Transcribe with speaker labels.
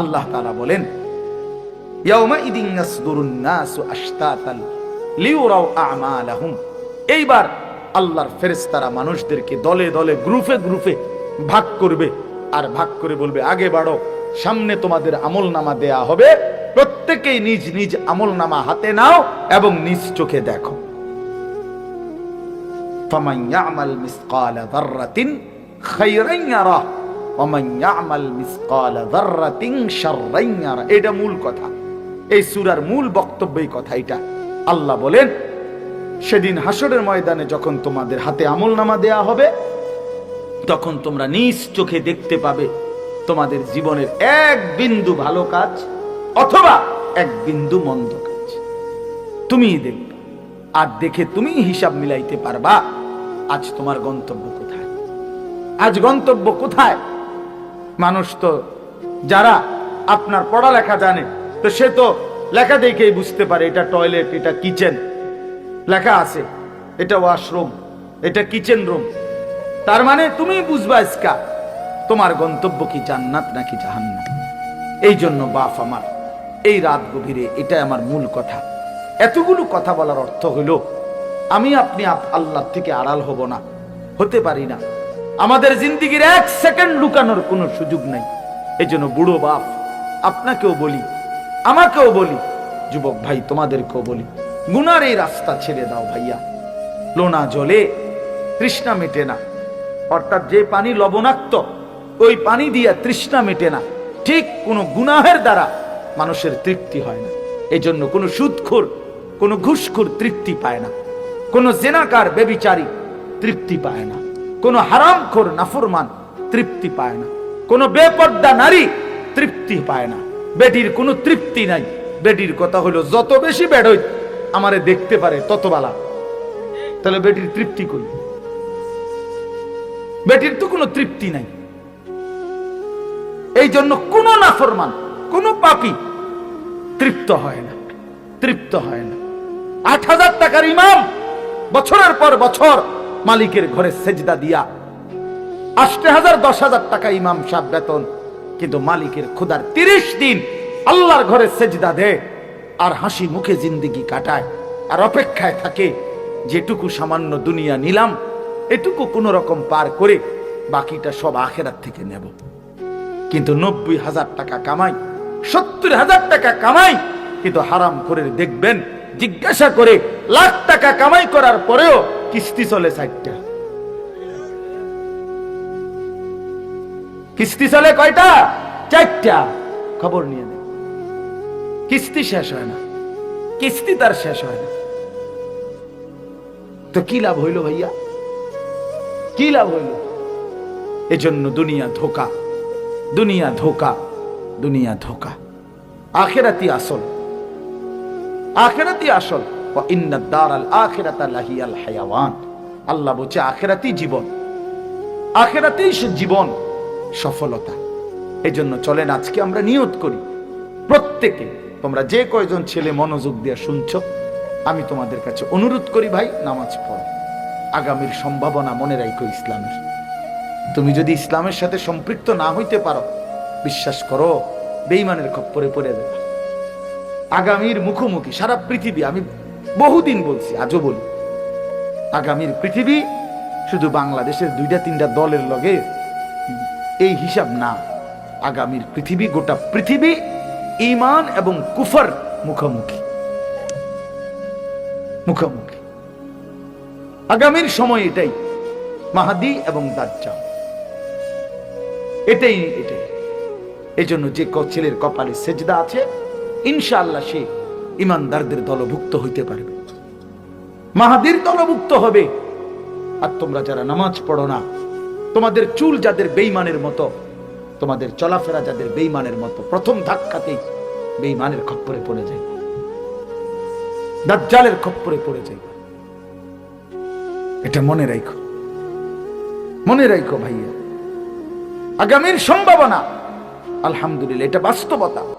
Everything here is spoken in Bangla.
Speaker 1: আল্লাহ তালা বলেন এইবার আল্লাহর মানুষদেরকে দলে দলে, গ্রুপে গ্রুপে ভাগ করবে আর ভাগ করে বলবে, আগে বাড়ো, সামনে তোমাদের আমল নামা দেয়া হবে। প্রত্যেকেই নিজ নিজ আমল নামা হাতে নাও এবং নিজ চোখে দেখো। ফামাইয়া আমাল মিসকালা দাররাতিন খাইরাইয়া রাহ এটা মূল কথা। এই সুরার মূল বক্তব্যই কথা এটা। আল্লাহ বলেন, সেদিন হাসরের ময়দানে যখন তোমাদের হাতে আমল নামা দেয়া হবে, তখন তোমরা নিজ চোখে দেখতে পাবে তোমাদের জীবনের এক বিন্দু ভালো কাজ অথবা এক বিন্দু মন্দ কাজ। তুমি দেখবে। আর দেখে তুমি হিসাব মিলাইতে পারবা, আজ তোমার গন্তব্য কোথায়? আজ গন্তব্য কোথায়? মানুষ তো যারা আপনার পড়ালেখা জানে, তো সে তো লেখা দেখেই বুঝতে পারে এটা টয়লেট, এটা কিচেন। লেখা আছে, এটা ওয়াশরুম, এটা কিচেন রুম। তার মানে তুমি বুঝবা ইসকা তোমার গন্তব্য কি জান্নাত নাকি জাহান্নাম? এই জন্য বাপ আমার, এই রাত গভীরে এটা আমার মূল কথা। এতগুলো কথা বলার অর্থ হলো, আমি আপনি আপ- আল্লাহ থেকে আড়াল হব না, হতে পারি না। আমাদের জিন্দিগির এক সেকেন্ড লুকানোর কোনো সুযোগ নাই। এই জন্য বুড়ো বাপ, আপনাকেও বলি, আমাকেও বলি, যুবক ভাই তোমাদেরকেও বলি, গুনার এই রাস্তা ছেড়ে দাও ভাইয়া। লোনা জলে তৃষ্ণা মেটে না। অর্থাৎ যে পানি লবণাক্ত, ওই পানি দিয়া তৃষ্ণা মেটে না। ঠিক কোনো গুনাহের দ্বারা মানুষের তৃপ্তি হয় না। এই জন্য কোনো সুদখোর, কোনো ঘুষখোর তৃপ্তি পায় না। কোনো জেনাকার বেবিচারী তৃপ্তি পায় না। কোনো হারামখোর, নাফরমান তৃপ্তি পায় না। কোনো বেপর্দা নারী তৃপ্তি পায় না। বেটির কোনো তৃপ্তি নাই। বেটির কথা হলো, যত বেশি বেড়ই আমারে দেখতে পারে তত বালা তাহলে বেটির তৃপ্তি করি বেটির তো কোনো তৃপ্তি নাই। এই জন্য কোনো নাফরমান, কোনো পাপি তৃপ্ত হয় না, তৃপ্ত হয় না। আট হাজার টাকার ইমাম বছরের পর বছর মালিকের ঘরে সেজদা দিয়া। আষ্টে হাজার, দশ হাজার টাকা ইমাম সাহেব বেতন। কিন্তু মালিকের খোদার তিরিশ দিন আল্লাহর ঘরে সেজদা দে আর হাসি মুখে জিন্দিগি কাটায় আর অপেক্ষায় থাকে, যেটুকু সামান্য দুনিয়া নিলাম, এটুকু কোন রকম পার করে বাকিটা সব আখেরাত থেকে নেব। কিন্তু নব্বই হাজার টাকা কামাই, সত্তর হাজার টাকা কামাই, কিন্তু হারাম করে দেখবেন, জিজ্ঞাসা করে লাখ টাকা কামাই করার পরেও কিস্তি চলে ষাটটা কিস্তি চলে কয়টা? চারটা। খবর নিয়ে নেই কিস্তি শেষ হয় না। কিস্তি তার শেষ হয় না। তো কি লাভ হইল ভাইয়া? কি লাভ হইল? এজন্য দুনিয়া ধোকা। দুনিয়া ধোকা। দুনিয়া ধোকা। আখেরাতি আসল। আখেরাতি আসল। আল্লাহ বলছে আখেরাতি জীবন। আখেরাতেই সে জীবন, সফলতা। এজন্য চলেন, আজকে আমরা নিয়ত করি। প্রত্যেকে, তোমরা যে কয়জন ছেলে মনোযোগ দিয়ে শুনছো, আমি তোমাদের কাছে অনুরোধ করি ভাই, নামাজ পড়ো। আগামীর সম্ভাবনা মনে রাখো ইসলামের। তুমি যদি ইসলামের সাথে সম্পৃক্ত না হইতে পারো, বিশ্বাস করো বেইমানের খপ্পরে পড়ে যাবে। আগামীর মুখোমুখি সারা পৃথিবী, আমি বহুদিন বলছি, আজও বলি। আগামীর পৃথিবী শুধু বাংলাদেশের দুইটা তিনটা দলের লগে এই হিসাব না। আগামীর পৃথিবী, গোটা পৃথিবী ইমান এবং কুফর মুখোমুখি। মুখোমুখি। আগামীর সময় এটাই, মাহাদি এবং দাজ্জাল। এটাই এটাই। এই জন্য যে ছেলের কপালে সেজদা আছে, ইনশাআল্লাহ সে ইমানদারদের দলভুক্ত হইতে পারবে। মাহাদির দলভুক্ত হবে। আর তোমরা যারা নামাজ পড়ো না, তোমাদের চুল যাদের বেইমানের মতো, তোমাদের চলাফেরা যাদের বেইমানের মতো, প্রথম ধাক্কাতেই বেইমানের খপ্পরে পড়ে যায়। দাজ্জালের খপ্পরে পড়ে যায়। এটা মনে রাখো মনে রাখো ভাইয়া। আগামীর সম্ভাবনা, আলহামদুলিল্লাহ, এটা বাস্তবতা।